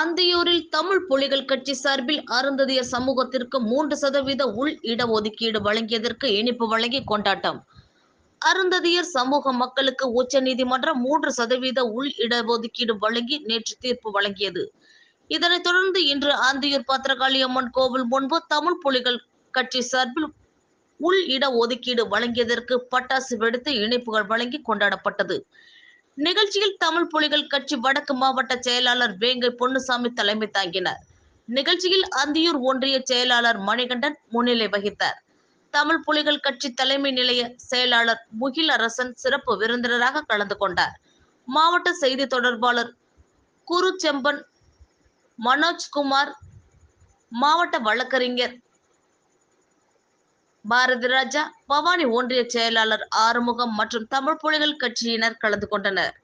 அந்தியூரில் தமிழ் புலிகள் கட்சி சார்பில் அருந்ததியர் சமூகத்திற்கு மூன்று சதவீத உள் இடஒதுக்கீடு வழங்கியதற்கு இனிப்பு வழங்கி கொண்டாட்டம். அருந்ததியர் சமூக மக்களுக்கு உச்ச நீதிமன்றம் மூன்று சதவீத உள் இடஒதுக்கீடு வழங்கி நேற்று தீர்ப்பு வழங்கியது. இதனைத் தொடர்ந்து இன்று ஆந்தியூர் பத்திரகாளி அம்மன் கோவில் முன்பு தமிழ் புலிகள் கட்சி சார்பில் உள் இட ஒதுக்கீடு வழங்கியதற்கு பட்டாசு வெடித்து இணைப்புகள் வழங்கி கொண்டாடப்பட்டது. நிகழ்ச்சியில் தமிழ் புலிகள் கட்சி வடக்கு மாவட்ட செயலாளர் வேங்கை பொன்னுசாமி தலைமை தாங்கினார். நிகழ்ச்சியில் அந்தியூர் ஒன்றிய செயலாளர் மணிகண்டன் முன்னிலை வகித்தார். தமிழ் புலிகள் கட்சி தலைமை நிலைய செயலாளர் முகில் அரசன் சிறப்பு விருந்தினராக கலந்து கொண்டார். மாவட்ட செய்தி தொடர்பாளர் குருச்செம்பன் மனோஜ்குமார் மாவட்ட வழக்கறிஞர் பாரதி ராஜா பவானி ஒன்றிய செயலாளர் ஆறுமுகம் மற்றும் தமிழ் புலிகள் கட்சியினர் கலந்து கொண்டனர்.